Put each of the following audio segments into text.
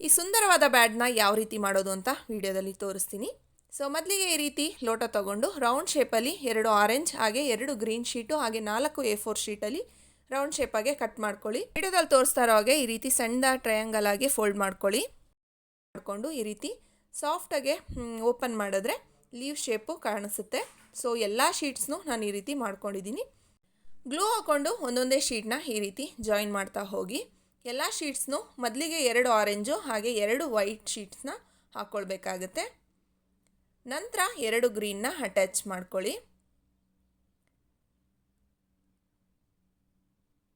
ಈ ಸುಂದರವಾದ ಬ್ಯಾಡ್ನ ಯಾವ ರೀತಿ ಮಾಡೋದು ಅಂತ ವಿಡಿಯೋದಲ್ಲಿ ತೋರಿಸ್ತೀನಿ. ಸೊ, ಮೊದಲಿಗೆ ಈ ರೀತಿ ಲೋಟ ತಗೊಂಡು ರೌಂಡ್ ಶೇಪಲ್ಲಿ ಎರಡು ಆರೆಂಜ್, ಹಾಗೆ ಎರಡು ಗ್ರೀನ್ ಶೀಟು, ಹಾಗೆ ನಾಲ್ಕು ಎ ಫೋರ್ ಶೀಟಲ್ಲಿ ರೌಂಡ್ ಶೇಪಾಗೆ ಕಟ್ ಮಾಡ್ಕೊಳ್ಳಿ. ವಿಡಿಯೋದಲ್ಲಿ ತೋರಿಸ್ತಾ ಇರೋ ಹಾಗೆ ಈ ರೀತಿ ಸಣ್ಣ ಟ್ರಯಾಂಗಲ್ ಆಗಿ ಫೋಲ್ಡ್ ಮಾಡ್ಕೊಳ್ಳಿ. ಮಾಡಿಕೊಂಡು ಈ ರೀತಿ ಸಾಫ್ಟಾಗೆ ಓಪನ್ ಮಾಡಿದ್ರೆ ಲೀವ್ ಶೇಪು ಕಾಣಿಸುತ್ತೆ. ಸೊ, ಎಲ್ಲ ಶೀಟ್ಸ್ನು ನಾನು ಈ ರೀತಿ ಮಾಡ್ಕೊಂಡಿದ್ದೀನಿ. ಗ್ಲೂ ಹಾಕ್ಕೊಂಡು ಒಂದೊಂದೇ ಶೀಟ್ನ ಈ ರೀತಿ ಜಾಯಿನ್ ಮಾಡ್ತಾ ಹೋಗಿ. ಎಲ್ಲ ಶೀಟ್ಸ್ನು ಮೊದಲಿಗೆ ಎರಡು ಆರೆಂಜು, ಹಾಗೆ ಎರಡು ವೈಟ್ ಶೀಟ್ಸ್ನ ಹಾಕ್ಕೊಳ್ಬೇಕಾಗತ್ತೆ ನಂತರ ಎರಡು ಗ್ರೀನ್ನ ಅಟ್ಯಾಚ್ ಮಾಡ್ಕೊಳ್ಳಿ.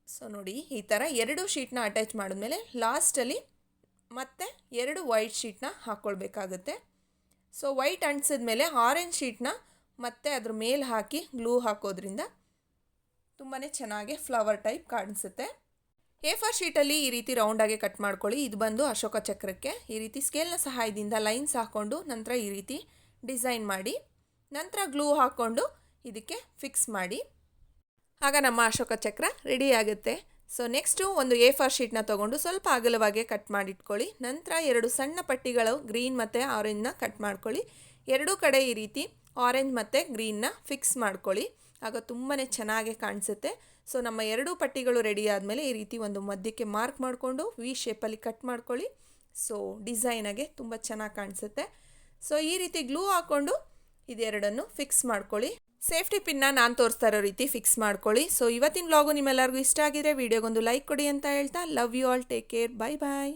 ಸೊ ನೋಡಿ, ಈ ಥರ ಎರಡು ಶೀಟ್ನ ಅಟ್ಯಾಚ್ ಮಾಡಿದ್ಮೇಲೆ ಲಾಸ್ಟಲ್ಲಿ ಮತ್ತೆ ಎರಡು ವೈಟ್ ಶೀಟ್ನ ಹಾಕ್ಕೊಳ್ಬೇಕಾಗುತ್ತೆ ಸೊ ವೈಟ್ ಅಂಟಿಸಿದ್ಮೇಲೆ ಆರೆಂಜ್ ಶೀಟ್ನ ಮತ್ತೆ ಅದ್ರ ಮೇಲೆ ಹಾಕಿ ಗ್ಲೂ ಹಾಕೋದ್ರಿಂದ ತುಂಬಾ ಚೆನ್ನಾಗಿ ಫ್ಲವರ್ ಟೈಪ್ ಕಾಣಿಸುತ್ತೆ. ಎ ಫಾರ್ ಶೀಟಲ್ಲಿ ಈ ರೀತಿ ರೌಂಡಾಗಿ ಕಟ್ ಮಾಡ್ಕೊಳ್ಳಿ. ಇದು ಬಂದು ಅಶೋಕ ಚಕ್ರಕ್ಕೆ ಈ ರೀತಿ ಸ್ಕೇಲ್ನ ಸಹಾಯದಿಂದ ಲೈನ್ಸ್ ಹಾಕ್ಕೊಂಡು ನಂತರ ಈ ರೀತಿ ಡಿಸೈನ್ ಮಾಡಿ, ನಂತರ ಗ್ಲೂ ಹಾಕ್ಕೊಂಡು ಇದಕ್ಕೆ ಫಿಕ್ಸ್ ಮಾಡಿ. ಆಗ ನಮ್ಮ ಅಶೋಕ ಚಕ್ರ ರೆಡಿ ಆಗುತ್ತೆ. ಸೊ ನೆಕ್ಸ್ಟು ಒಂದು ಎ ಫಾರ್ ಶೀಟ್ನ ತೊಗೊಂಡು ಸ್ವಲ್ಪ ಅಗಲವಾಗಿ ಕಟ್ ಮಾಡಿಟ್ಕೊಳ್ಳಿ. ನಂತರ ಎರಡು ಸಣ್ಣ ಪಟ್ಟಿಗಳು ಗ್ರೀನ್ ಮತ್ತು ಆರೆಂಜ್ನ ಕಟ್ ಮಾಡ್ಕೊಳ್ಳಿ. ಎರಡೂ ಕಡೆ ಈ ರೀತಿ ಆರೆಂಜ್ ಮತ್ತು ಗ್ರೀನ್ನ ಫಿಕ್ಸ್ ಮಾಡ್ಕೊಳ್ಳಿ. ಆಗ ತುಂಬಾ ಚೆನ್ನಾಗಿ ಕಾಣಿಸುತ್ತೆ. ಸೊ ನಮ್ಮ ಎರಡೂ ಪಟ್ಟಿಗಳು ರೆಡಿ ಆದಮೇಲೆ ಈ ರೀತಿ ಒಂದು ಮಧ್ಯಕ್ಕೆ ಮಾರ್ಕ್ ಮಾಡಿಕೊಂಡು ವಿ ಶೇಪಲ್ಲಿ ಕಟ್ ಮಾಡ್ಕೊಳ್ಳಿ. ಸೊ ಡಿಸೈನಾಗೆ ತುಂಬ ಚೆನ್ನಾಗಿ ಕಾಣಿಸುತ್ತೆ. ಸೊ ಈ ರೀತಿ ಗ್ಲೂ ಹಾಕ್ಕೊಂಡು ಇದೆರಡನ್ನು ಫಿಕ್ಸ್ ಮಾಡ್ಕೊಳ್ಳಿ. ಸೇಫ್ಟಿ ಪಿನ್ನ ನಾನು ತೋರಿಸ್ತಾ ಇರೋ ರೀತಿ ಫಿಕ್ಸ್ ಮಾಡ್ಕೊಳ್ಳಿ. ಸೊ ಇವತ್ತಿನ ವ್ಲಾಗು ನಿಮ್ಮೆಲ್ಲರಿಗೂ ಇಷ್ಟ ಆಗಿದ್ರೆ ವಿಡಿಯೋಗೊಂದು ಲೈಕ್ ಕೊಡಿ ಅಂತ ಹೇಳ್ತಾ love you all take care bye bye